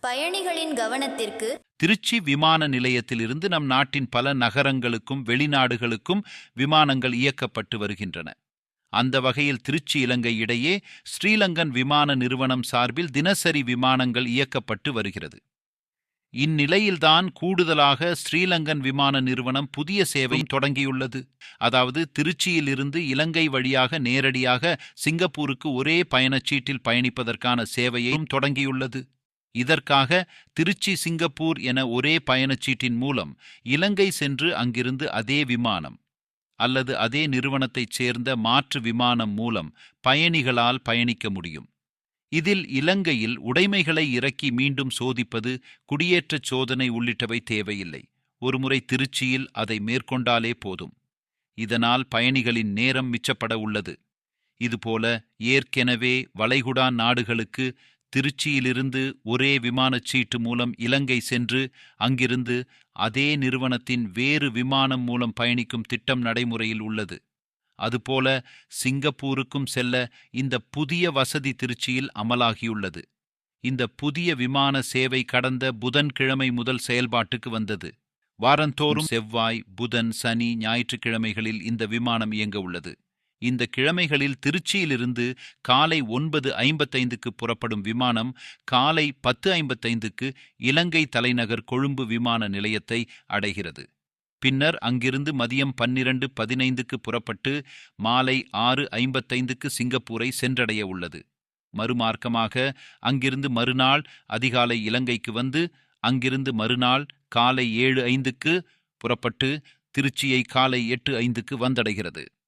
பயணிகளின் கவனத்திற்கு திருச்சி விமான நிலையத்திலிருந்து நம் நாட்டின் பல நகரங்களுக்கும் வெளிநாடுகளுக்கும் விமானங்கள் இயக்கப்பட்டு வருகின்றன. அந்த வகையில் திருச்சி இலங்கை இடையே ஸ்ரீலங்கன் விமான நிறுவனம் சார்பில் தினசரி விமானங்கள் இயக்கப்பட்டு வருகிறது. இந்நிலையில்தான் கூடுதலாக ஸ்ரீலங்கன் விமான நிறுவனம் புதிய சேவை தொடங்கியுள்ளது. அதாவது திருச்சியிலிருந்து இலங்கை வழியாக நேரடியாக சிங்கப்பூருக்கு ஒரே பயணச்சீட்டில் பயணிப்பதற்கான சேவையையும் தொடங்கியுள்ளது. இதற்காக திருச்சி சிங்கப்பூர் என ஒரே பயணச்சீட்டின் மூலம் இலங்கை சென்று அங்கிருந்து அதே விமானம் அல்லது அதே நிறுவனத்தைச் சேர்ந்த மாற்று விமானம் மூலம் பயணிகளால் பயணிக்க முடியும். இதில் இலங்கையில் உடைமைகளை இறக்கி மீண்டும் சோதிப்பது குடியேற்றச் சோதனை உள்ளிட்டவை தேவையில்லை. ஒருமுறை திருச்சியில் அதை மேற்கொண்டாலே போதும். இதனால் பயணிகளின் நேரம் மிச்சப்பட உள்ளது. இதுபோல ஏற்கெனவே வளைகுடா நாடுகளுக்கு திருச்சியிலிருந்து ஒரே விமானச் சீட்டு மூலம் இலங்கை சென்று அங்கிருந்து அதே நிறுவனத்தின் வேறு விமானம் மூலம் பயணிக்கும் திட்டம் நடைமுறையில் உள்ளது. அதுபோல சிங்கப்பூருக்கும் செல்ல இந்த புதிய வசதி திருச்சியில் அமலாகியுள்ளது. இந்த புதிய விமான சேவை கடந்த புதன்கிழமை முதல் செயல்பாட்டுக்கு வந்தது. வாரந்தோறும் செவ்வாய் புதன் சனி ஞாயிற்றுக்கிழமைகளில் இந்த விமானம் இயங்க உள்ளது. இந்த கிழமைகளில் திருச்சியிலிருந்து காலை ஒன்பது ஐம்பத்தைந்துக்கு புறப்படும் விமானம் காலை பத்து ஐம்பத்தைந்துக்கு இலங்கை தலைநகர் கொழும்பு விமான நிலையத்தை அடைகிறது. பின்னர் அங்கிருந்து மதியம் பன்னிரண்டு பதினைந்துக்கு புறப்பட்டு மாலை ஆறு ஐம்பத்தைந்துக்கு சிங்கப்பூரை சென்றடைய உள்ளது. மறுமார்க்கமாக அங்கிருந்து மறுநாள் அதிகாலை இலங்கைக்கு வந்து அங்கிருந்து மறுநாள் காலை ஏழு ஐந்துக்கு புறப்பட்டு திருச்சியை காலை எட்டு ஐந்துக்கு வந்தடைகிறது.